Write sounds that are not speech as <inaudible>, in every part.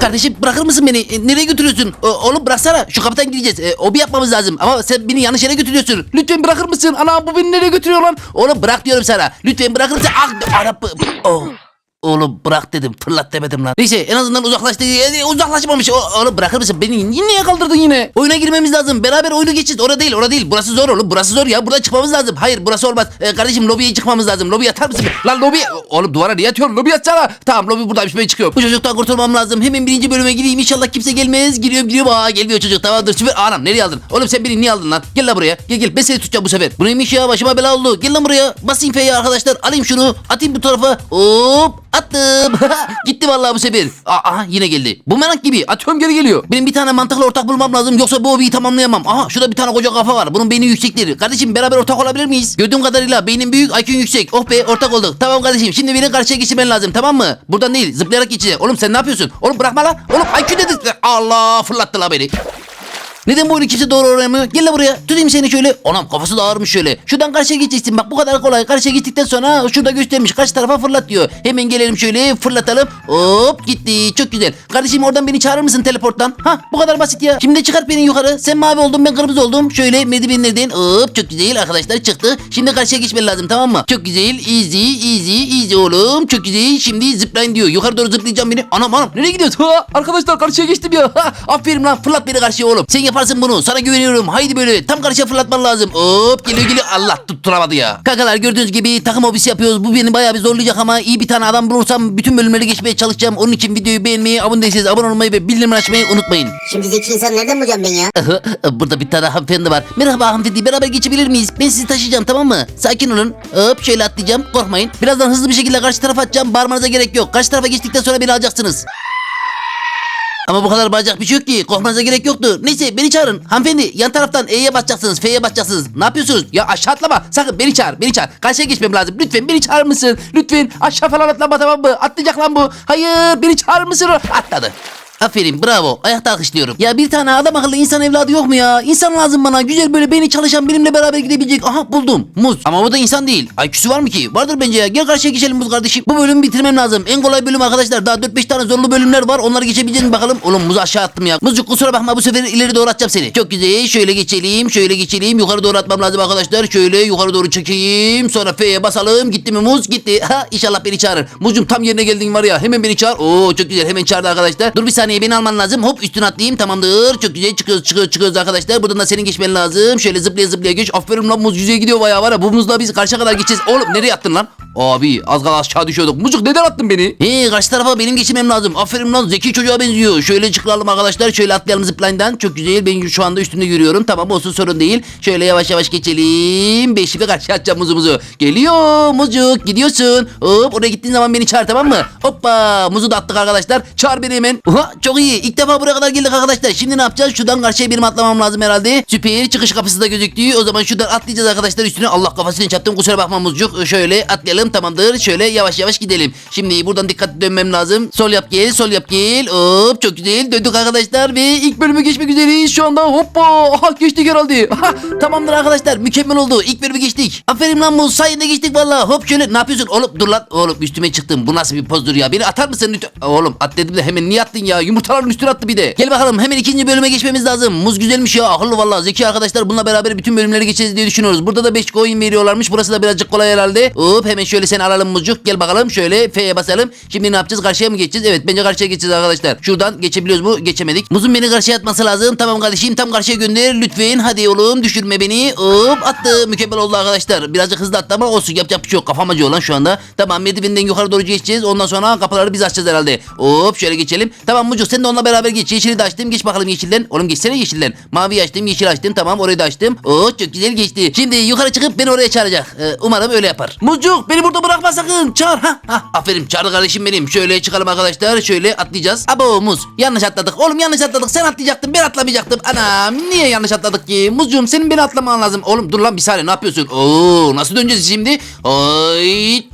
Kardeşim bırakır mısın beni? E, nereye götürüyorsun? O- oğlum bıraksana. Şu kapıdan gideceğiz. E, obi yapmamız lazım. Ama sen beni yanlış yere götürüyorsun. Lütfen bırakır mısın? Ana bu beni nereye götürüyor lan? Oğlum bırak diyorum sana. Lütfen bırakır mısın? Ah, Arap. Oh. Oğlum bırak dedim fırlat demedim lan. Neyse en azından uzaklaştı. Uzaklaşmamış. Oğlum bırakır mısın? Beni niye kaldırdın yine? Oyuna girmemiz lazım. Beraber oyunu geçeceğiz. Orada değil orada değil. Burası zor oğlum. Burası zor ya. Buradan çıkmamız lazım. Hayır burası olmaz. E, kardeşim lobiye çıkmamız lazım. Lobiye atar mısın? Lan lobi. Oğlum duvara niye atıyorsun? Lobi atsana. Tamam lobi buradaymış ben çıkıyorum. Bu çocuktan kurtulmam lazım. Hemen birinci bölüme gireyim. İnşallah kimse gelmez. Giriyorum giriyorum. Aa gelmiyor çocuk. Tamamdır süper. Anam nereye aldın? Oğlum sen beni niye aldın lan? Gel lan buraya. Gel gel. Ben seni tutacağım bu sefer. Bu neymiş ya? Başıma bela oldu. Gel lan buraya. Basayım F'ye arkadaşlar. Alayım şunu. Atayım bu tarafa. Hop. Attım. <laughs> Gitti vallahi bu sefer. Aha yine geldi. Bu merak gibi. Atıyorum geri geliyor. Benim bir tane mantıklı ortak bulmam lazım. Yoksa bu hobiyi tamamlayamam. Aha şurada bir tane koca kafa var. Bunun beyni yüksektir. Kardeşim beraber ortak olabilir miyiz? Gördüğüm kadarıyla beynin büyük, IQ'un yüksek. Oh be ortak olduk. Tamam kardeşim. Şimdi beni karşıya geçirmen lazım tamam mı? Buradan değil. Zıplayarak geçeceğim. Oğlum sen ne yapıyorsun? Oğlum bırakma lan. Oğlum IQ dedi. Allah fırlattı la beni. Neden bu oyunu kimse doğru öğrenmiyor? Gel lan buraya. Tutayım seni şöyle. Anam kafası da ağırmış şöyle. Şuradan karşıya geçeceksin. Bak bu kadar kolay. Karşıya gittikten sonra şurada göstermiş. Kaç tarafa fırlat diyor. Hemen gelelim şöyle fırlatalım. Hop gitti. Çok güzel. Kardeşim oradan beni çağırır mısın teleporttan? Ha bu kadar basit ya. Şimdi çıkart beni yukarı. Sen mavi oldun ben kırmızı oldum. Şöyle merdivenlerden hop çok güzel arkadaşlar çıktı. Şimdi karşıya geçmen lazım tamam mı? Çok güzel. Easy easy easy oğlum. Çok güzel. Şimdi zıplayın diyor. Yukarı doğru zıplayacağım beni. Anam anam nereye gidiyorsun? Ha, arkadaşlar karşıya geçtim ya. Ha, aferin lan fırlat beni karşıya oğlum. Sen yaparsın bunu. Sana güveniyorum. Haydi böyle tam karşıya fırlatman lazım. Hop geliyor geliyor. Allah tutturamadı ya. Kankalar gördüğünüz gibi takım hobisi yapıyoruz. Bu beni bayağı bir zorlayacak ama iyi bir tane adam bulursam bütün bölümleri geçmeye çalışacağım. Onun için videoyu beğenmeyi, abone değilseniz abone olmayı ve bildirim açmayı unutmayın. Şimdi zeki insan nereden bulacağım ben ya? Burada bir tane hanımefendi var. Merhaba hanımefendi beraber geçebilir miyiz? Ben sizi taşıyacağım tamam mı? Sakin olun. Hop şöyle atlayacağım. Korkmayın. Birazdan hızlı bir şekilde karşı tarafa atacağım. Bağırmanıza gerek yok. Karşı tarafa geçtikten sonra beni alacaksınız. Ama bu kadar bağıracak bir şey yok ki. Korkmanıza gerek yoktu. Neyse beni çağırın. Hanımefendi yan taraftan E'ye basacaksınız. F'ye basacaksınız. Ne yapıyorsunuz? Ya aşağı atlama. Sakın beni çağır. Beni çağır. Karşıya geçmem lazım. Lütfen beni çağırır mısın? Lütfen aşağı falan atlama tamam mı? Atlayacak lan bu. Hayır beni çağırır mısın? Atladı. Aferin bravo ayakta alkışlıyorum. Ya bir tane adam akıllı insan evladı yok mu ya? İnsan lazım bana güzel böyle beni çalışan benimle beraber gidebilecek. Aha buldum muz. Ama o da insan değil. IQ'su var mı ki? Vardır bence ya. Gel karşıya geçelim muz kardeşim. Bu bölümü bitirmem lazım. En kolay bölüm arkadaşlar. Daha 4-5 tane zorlu bölümler var. Onları geçebileceğiz mi bakalım. Oğlum muzu aşağı attım ya. Muzcuk kusura bakma bu sefer ileri doğru atacağım seni. Çok güzel. Şöyle geçelim. Şöyle geçelim. Yukarı doğru atmam lazım arkadaşlar. Şöyle yukarı doğru çekeyim. Sonra F'ye basalım. Gitti mi muz? Gitti. Ha inşallah beni çağırır. Muzcum tam yerine geldin var ya. Hemen beni çağır. Oo çok güzel. Hemen çağırdı arkadaşlar. Dur bir saniye beni alman lazım. Hop üstüne atlayayım. Tamamdır. Çok güzel. Çıkıyoruz çıkıyoruz çıkıyoruz arkadaşlar. Buradan da senin geçmen lazım. Şöyle zıplaya zıplaya geç. Aferin lan muz yüzeye gidiyor bayağı var ya. Bu muzla biz karşıya kadar geçeceğiz. Oğlum nereye attın lan? Abi az kala aşağı düşüyorduk. Mucuk neden attın beni? He karşı tarafa benim geçmem lazım. Aferin lan zeki çocuğa benziyor. Şöyle çıkaralım arkadaşlar. Şöyle atlayalım zipline'dan. Çok güzel. Ben şu anda üstünde yürüyorum. Tamam olsun sorun değil. Şöyle yavaş yavaş geçelim. Beşiğe karşı atacağım muzumuzu. Geliyor mucuk. Gidiyorsun. Hop oraya gittiğin zaman beni çağır tamam mı? Hoppa muzu da attık arkadaşlar. Çağır beni hemen. Oha, çok iyi. İlk defa buraya kadar geldik arkadaşlar. Şimdi ne yapacağız? Şuradan karşıya benim atlamam lazım herhalde. Süper. Çıkış kapısı da gözüktü. O zaman şuradan atlayacağız arkadaşlar üstüne. Allah kafasını çarptım. Kusura bakma muzcuk. Şöyle atlayalım tamamdır. Şöyle yavaş yavaş gidelim. Şimdi buradan dikkatli dönmem lazım. Sol yap gel. Sol yap gel. Hop çok güzel. Döndük arkadaşlar ve ilk bölümü geçmek üzereyiz. Şu anda hoppa. Aha geçtik herhalde. Aha, tamamdır arkadaşlar. Mükemmel oldu. İlk bölümü geçtik. Aferin lan bu. Sayende geçtik valla. Hop şöyle ne yapıyorsun? Oğlum dur lan. Oğlum üstüme çıktım. Bu nasıl bir pozdur ya? Beni atar mısın lütfen? Oğlum at dedim de hemen niye attın ya? Yumurtaların üstüne attı bir de. Gel bakalım hemen ikinci bölüme geçmemiz lazım. Muz güzelmiş ya. Akıllı valla. Zeki arkadaşlar bununla beraber bütün bölümleri geçeceğiz diye düşünüyoruz. Burada da 5 coin veriyorlarmış. Burası da birazcık kolay herhalde. Hop hemen şöyle seni alalım muzcuk. Gel bakalım şöyle F'ye basalım. Şimdi ne yapacağız? Karşıya mı geçeceğiz? Evet bence karşıya geçeceğiz arkadaşlar. Şuradan geçebiliyoruz mu? Geçemedik. Muzun beni karşıya atması lazım. Tamam kardeşim tam karşıya gönder. Lütfen hadi oğlum düşürme beni. Hop attı. Mükemmel oldu arkadaşlar. Birazcık hızlı attı ama olsun. Yapacak bir şey yok. Kafam acıyor lan şu anda. Tamam merdivenden yukarı doğru geçeceğiz. Ondan sonra kapıları biz açacağız herhalde. Hop şöyle geçelim. Tamam Mucuk sen de onunla beraber geç. Yeşili de açtım. Geç bakalım yeşilden. Oğlum geçsene yeşilden. Mavi açtım. Yeşil açtım. Tamam orayı da açtım. Oo çok güzel geçti. Şimdi yukarı çıkıp beni oraya çağıracak. Ee, umarım öyle yapar. Mucuk beni burada bırakma sakın. Çağır. Ha, ha. Aferin çağırdı kardeşim benim. Şöyle çıkalım arkadaşlar. Şöyle atlayacağız. Abo muz. Yanlış atladık. Oğlum yanlış atladık. Sen atlayacaktın. Ben atlamayacaktım. Anam niye yanlış atladık ki? Muzcuğum senin beni atlaman lazım. Oğlum dur lan bir saniye ne yapıyorsun? Oo nasıl döneceğiz şimdi? Ay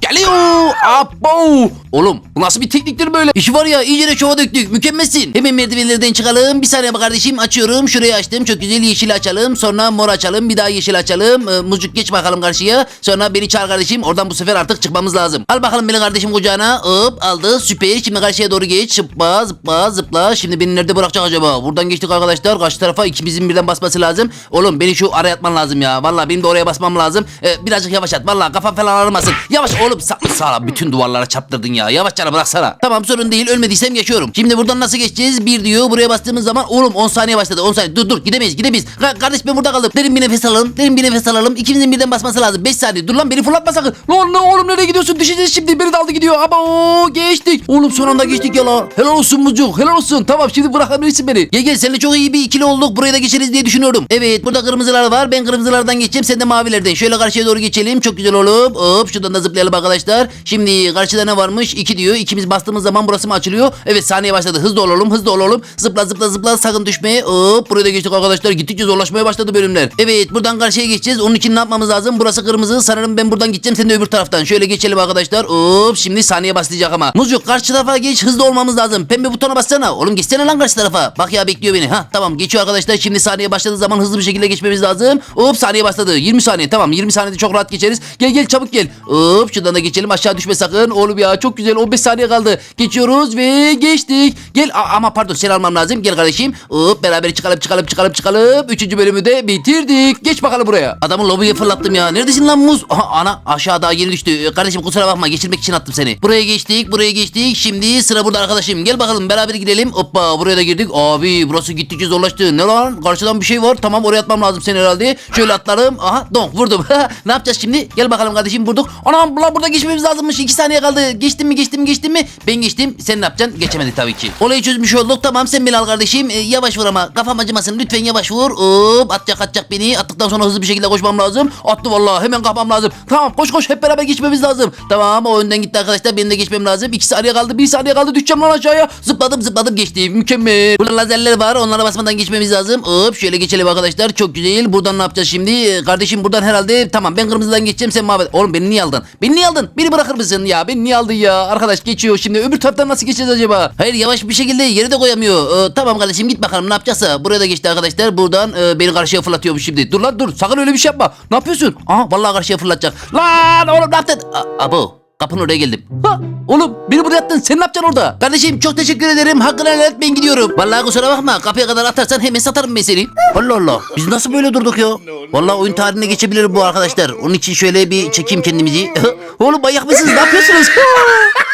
geliyor. Abo. Oğlum bu nasıl bir tekniktir böyle? İşi var ya iyice de şova döktük. Mükemmel Mükemmelsin. Hemen merdivenlerden çıkalım. Bir saniye kardeşim açıyorum. Şurayı açtım. Çok güzel yeşil açalım. Sonra mor açalım. Bir daha yeşil açalım. Ee, mucuk geç bakalım karşıya. Sonra beni çağır kardeşim. Oradan bu sefer artık çıkmamız lazım. Al bakalım beni kardeşim kucağına. Hop aldı. Süper. Şimdi karşıya doğru geç. Zıpla zıpla zıpla. Şimdi beni nerede bırakacak acaba? Buradan geçtik arkadaşlar. Karşı tarafa ikimizin birden basması lazım. Oğlum beni şu araya atman lazım ya. Vallahi benim de oraya basmam lazım. Ee, birazcık yavaş at. Vallahi kafam falan ağrımasın. Yavaş oğlum. Sa sağ bütün duvarlara çarptırdın ya. Yavaşça bıraksana. Tamam sorun değil. Ölmediysem yaşıyorum. Şimdi buradan nasıl geçeceğiz? Bir diyor. Buraya bastığımız zaman oğlum 10 saniye başladı. 10 saniye. Dur dur gidemeyiz gidemeyiz. Ka- kardeş ben burada kaldım. Derin bir nefes alalım. Derin bir nefes alalım. İkimizin birden basması lazım. 5 saniye. Dur lan beni fırlatma sakın. Lan ne oğlum nereye gidiyorsun? Düşeceğiz şimdi. Beni daldı gidiyor. Ama o geçtik. Oğlum son anda geçtik ya lan. Helal olsun mucuk. Helal olsun. Tamam şimdi bırakabilirsin beni. Gel gel seninle çok iyi bir ikili olduk. Buraya da geçeriz diye düşünüyorum. Evet burada kırmızılar var. Ben kırmızılardan geçeceğim. Sen de mavilerden. Şöyle karşıya doğru geçelim. Çok güzel olup. Hop şuradan da zıplayalım arkadaşlar. Şimdi karşıda ne varmış? 2 diyor. İkimiz bastığımız zaman burası mı açılıyor? Evet saniye başladı. Hızlı olalım. Hızlı olalım. Zıpla zıpla zıpla. Sakın düşme. Hop buraya da geçtik arkadaşlar. Gittikçe zorlaşmaya başladı bölümler. Evet buradan karşıya geçeceğiz. Onun için ne yapmamız lazım? Burası kırmızı. Sanırım ben buradan gideceğim. Sen de öbür taraftan. Şöyle geçelim arkadaşlar. Hop şimdi saniye başlayacak ama. Muzcuk karşı tarafa geç. Hızlı olmamız lazım. Pembe butona bassana. Oğlum geçsene lan karşı tarafa. Bak ya bekliyor beni. Ha tamam geçiyor arkadaşlar. Şimdi saniye başladığı zaman hızlı bir şekilde geçmemiz lazım. Hop saniye başladı. 20 saniye tamam. 20 saniyede çok rahat geçeriz. Gel gel çabuk gel. Hop şuradan da geçelim. Aşağı düşme sakın. Oğlum ya çok güzel. 15 saniye kaldı. Geçiyoruz ve geçtik. Gel ama pardon seni almam lazım. Gel kardeşim. Hop beraber çıkalım çıkalım çıkalım çıkalım. Üçüncü bölümü de bitirdik. Geç bakalım buraya. Adamı lobiye fırlattım ya. Neredesin lan muz? Aha, ana aşağı daha yeni düştü. Ee, Kardeşim kusura bakma geçirmek için attım seni. Buraya geçtik buraya geçtik. Şimdi sıra burada arkadaşım. Gel bakalım beraber gidelim. Hoppa buraya da girdik. Abi burası gittikçe zorlaştı. Ne lan? Karşıdan bir şey var. Tamam oraya atmam lazım seni herhalde. Şöyle atlarım. Aha donk vurdum. <laughs> ne yapacağız şimdi? Gel bakalım kardeşim vurduk. Anam burada geçmemiz lazımmış. 2 saniye kaldı. Geçtim mi geçtim mi geçtim mi? Ben geçtim. Sen ne yapacaksın? Geçemedi tabii ki. Olayı çözmüş olduk. Tamam sen beni al kardeşim. Ee, yavaş vur ama. Kafam acımasın. Lütfen yavaş vur. Hop atacak atacak beni. Attıktan sonra hızlı bir şekilde koşmam lazım. Attı vallahi. Hemen kapmam lazım. Tamam koş koş. Hep beraber geçmemiz lazım. Tamam o önden gitti arkadaşlar. Benim de geçmem lazım. 2 saniye kaldı. 1 saniye kaldı. Düşeceğim lan aşağıya. Zıpladım zıpladım geçtim. Mükemmel. Burada lazerler var. Onlara basmadan geçmemiz lazım. Hop şöyle geçelim arkadaşlar. Çok güzel. Buradan ne yapacağız şimdi? Ee, Kardeşim buradan herhalde tamam ben kırmızıdan geçeceğim sen mavi. Oğlum beni niye aldın? Beni niye aldın? Beni bırakır mısın ya? Beni niye aldın ya? Arkadaş geçiyor şimdi. Öbür taraftan nasıl geçeceğiz acaba? Hayır yavaş bir şekilde yere de koyamıyor. Ee, tamam kardeşim git bakalım ne yapacaksa. Buraya da geçti arkadaşlar. Buradan e, beni karşıya fırlatıyormuş şimdi. Dur lan dur. Sakın öyle bir şey yapma. Ne yapıyorsun? Aha vallahi karşıya fırlatacak. Lan oğlum ne yaptın? A- abo. Kapının oraya geldim. Ha, oğlum beni buraya attın. Sen ne yapacaksın orada? Kardeşim çok teşekkür ederim. Hakkını helal et ben gidiyorum. Vallahi kusura bakma. Kapıya kadar atarsan hemen satarım ben seni. Allah Allah. Biz nasıl böyle durduk ya? Vallahi oyun tarihine geçebilir bu arkadaşlar. Onun için şöyle bir çekeyim kendimizi. <laughs> oğlum manyak mısınız? Ne yapıyorsunuz? <laughs>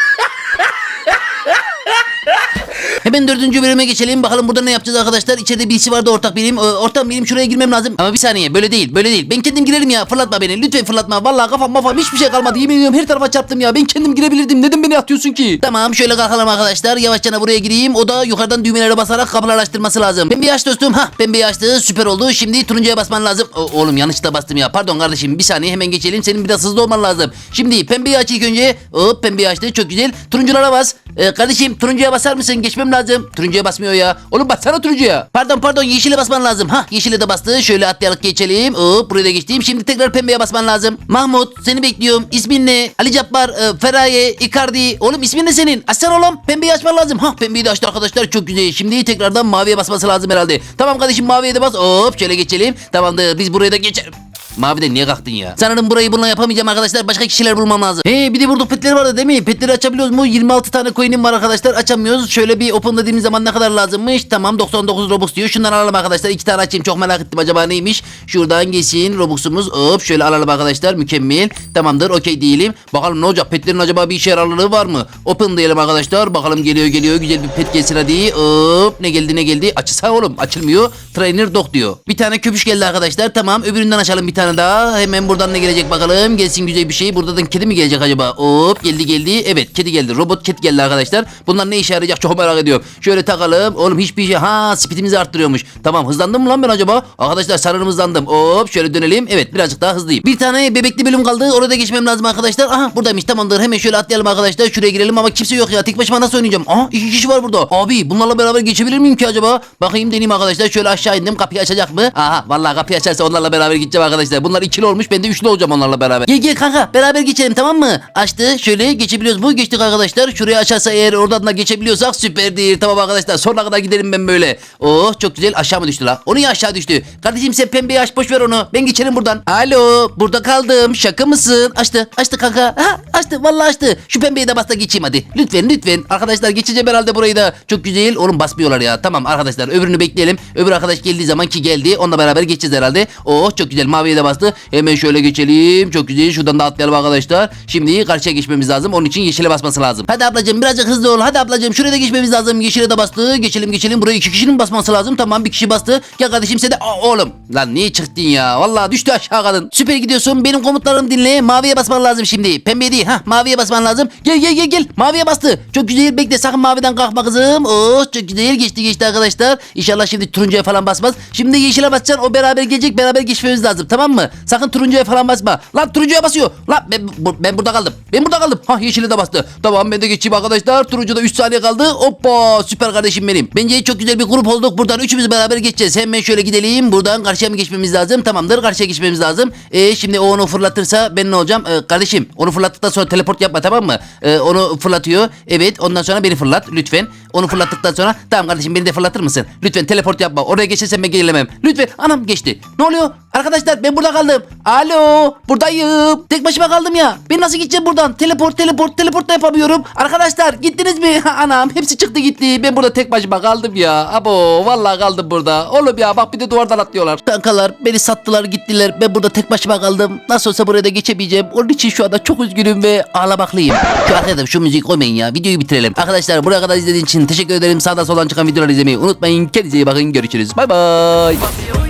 Hemen dördüncü bölüme geçelim. Bakalım burada ne yapacağız arkadaşlar. İçeride birisi vardı ortak benim. Ee, ortam benim şuraya girmem lazım. Ama bir saniye böyle değil böyle değil. Ben kendim girerim ya. Fırlatma beni. Lütfen fırlatma. Vallahi kafam mafam hiçbir şey kalmadı. Yemin ediyorum her tarafa çarptım ya. Ben kendim girebilirdim. Neden beni atıyorsun ki? Tamam şöyle kalkalım arkadaşlar. Yavaşça buraya gireyim. O da yukarıdan düğmelere basarak kapılar açtırması lazım. Pembeyi aç dostum. Hah pembeyi açtı. Süper oldu. Şimdi turuncuya basman lazım. O- oğlum yanlışlıkla bastım ya. Pardon kardeşim. Bir saniye hemen geçelim. Senin biraz hızlı olman lazım. Şimdi pembeyi aç ilk önce. Hop pembeyi açtı. Çok güzel. Turunculara bas. Ee, kardeşim turuncuya basar mısın? Geçmem lazım. Turuncuya basmıyor ya. Oğlum bassana turuncuya. Pardon pardon yeşile basman lazım. Ha yeşile de bastı. Şöyle atlayarak geçelim. Hop buraya da geçtim. Şimdi tekrar pembeye basman lazım. Mahmut seni bekliyorum. İsmin ne? Ali Cabbar, e, Feraye, Icardi. Oğlum ismin ne senin? Açsana oğlum. Pembeyi açman lazım. Ha pembeyi de açtı arkadaşlar. Çok güzel. Şimdi tekrardan maviye basması lazım herhalde. Tamam kardeşim maviye de bas. Hop şöyle geçelim. Tamamdır. Biz buraya da geçelim. Mavi de niye kalktın ya? Sanırım burayı bununla yapamayacağım arkadaşlar. Başka kişiler bulmam lazım. He bir de burada petler vardı değil mi? Petleri açabiliyoruz mu? 26 tane coin'im var arkadaşlar. Açamıyoruz. Şöyle bir open dediğimiz zaman ne kadar lazımmış? Tamam 99 Robux diyor. Şundan alalım arkadaşlar. İki tane açayım. Çok merak ettim acaba neymiş? Şuradan geçsin Robux'umuz. Hop şöyle alalım arkadaşlar. Mükemmel. Tamamdır. Okey diyelim. Bakalım ne olacak? Petlerin acaba bir işe yararlılığı var mı? Open diyelim arkadaşlar. Bakalım geliyor geliyor. Güzel bir pet gelsin hadi. Hop ne geldi ne geldi? Açılsa oğlum. Açılmıyor. Trainer dog diyor. Bir tane köpüş geldi arkadaşlar. Tamam. Öbüründen açalım bir tane daha. Hemen buradan ne gelecek bakalım. Gelsin güzel bir şey. Buradan kedi mi gelecek acaba? Hop geldi geldi. Evet kedi geldi. Robot kedi geldi arkadaşlar. Bunlar ne işe yarayacak çok merak ediyorum. Şöyle takalım. Oğlum hiçbir şey. Ha speedimizi arttırıyormuş. Tamam hızlandım mı lan ben acaba? Arkadaşlar sanırım hızlandım. Hop şöyle dönelim. Evet birazcık daha hızlıyım. Bir tane bebekli bölüm kaldı. Orada geçmem lazım arkadaşlar. Aha buradaymış tamamdır. Hemen şöyle atlayalım arkadaşlar. Şuraya girelim ama kimse yok ya. Tek başıma nasıl oynayacağım? Aha iki kişi var burada. Abi bunlarla beraber geçebilir miyim ki acaba? Bakayım deneyeyim arkadaşlar. Şöyle aşağı indim. Kapıyı açacak mı? Aha vallahi kapıyı açarsa onlarla beraber gideceğim arkadaşlar. Arkadaşlar. Bunlar ikili olmuş. Ben de üçlü olacağım onlarla beraber. Gel gel kanka beraber geçelim tamam mı? Açtı. Şöyle geçebiliyoruz mu? Geçtik arkadaşlar. Şuraya açarsa eğer oradan da geçebiliyorsak süperdir. Tamam arkadaşlar. Sonuna kadar gidelim ben böyle. Oh çok güzel. Aşağı mı düştü la? Onu ya aşağı düştü. Kardeşim sen pembeyi aç boş ver onu. Ben geçerim buradan. Alo burada kaldım. Şaka mısın? Açtı. Açtı kanka. Ha, açtı. Vallahi açtı. Şu pembeyi de bas da geçeyim hadi. Lütfen lütfen. Arkadaşlar geçeceğim herhalde burayı da. Çok güzel. Oğlum basmıyorlar ya. Tamam arkadaşlar öbürünü bekleyelim. Öbür arkadaş geldiği zaman ki geldi. Onunla beraber geçeceğiz herhalde. Oh çok güzel. Maviye de bastı. Hemen şöyle geçelim. Çok güzel. Şuradan da atlayalım arkadaşlar. Şimdi karşıya geçmemiz lazım. Onun için yeşile basması lazım. Hadi ablacığım birazcık hızlı ol. Hadi ablacığım şuraya da geçmemiz lazım. Yeşile de bastı. Geçelim geçelim. Buraya iki kişinin basması lazım. Tamam bir kişi bastı. Gel kardeşim sen de. Aa, oğlum. Lan niye çıktın ya? Vallahi düştü aşağı kadın. Süper gidiyorsun. Benim komutlarımı dinle. Maviye basman lazım şimdi. Pembe değil. Ha maviye basman lazım. Gel gel gel gel. Maviye bastı. Çok güzel. Bekle sakın maviden kalkma kızım. Oh çok güzel. Geçti geçti arkadaşlar. İnşallah şimdi turuncuya falan basmaz. Şimdi yeşile basacaksın. O beraber gelecek. Beraber geçmemiz lazım. Tamam mı? Sakın turuncuya falan basma. Lan turuncuya basıyor. Lan ben, ben burada kaldım. Ben burada kaldım. Ha yeşile de bastı. Tamam ben de geçeyim arkadaşlar. Turuncuda 3 saniye kaldı. Hoppa süper kardeşim benim. Bence çok güzel bir grup olduk. Buradan üçümüz beraber geçeceğiz. Hemen şöyle gidelim. Buradan karşıya mı geçmemiz lazım? Tamamdır. Karşıya geçmemiz lazım. E, şimdi o onu fırlatırsa ben ne olacağım? E, kardeşim onu fırlattıktan sonra teleport yapma tamam mı? E, onu fırlatıyor. Evet ondan sonra beni fırlat lütfen. Onu fırlattıktan sonra tamam kardeşim beni de fırlatır mısın? Lütfen teleport yapma. Oraya geçersem ben gelemem. Lütfen. Anam geçti. Ne oluyor? Arkadaşlar ben burada kaldım. Alo buradayım. Tek başıma kaldım ya. Ben nasıl gideceğim buradan? Teleport teleport teleport da yapamıyorum. Arkadaşlar gittiniz mi? <laughs> Anam hepsi çıktı gitti. Ben burada tek başıma kaldım ya. Abo vallahi kaldım burada. Oğlum ya bak bir de duvardan atlıyorlar. Kankalar beni sattılar gittiler. Ben burada tek başıma kaldım. Nasıl olsa buraya da geçemeyeceğim. Onun için şu anda çok üzgünüm ve ağlamaklıyım. Şu arkadaşlar şu müziği koymayın ya. Videoyu bitirelim. Arkadaşlar buraya kadar izlediğiniz için teşekkür ederim. Sağdan soldan çıkan videoları izlemeyi unutmayın. Kendinize iyi bakın. Görüşürüz. Bay bay.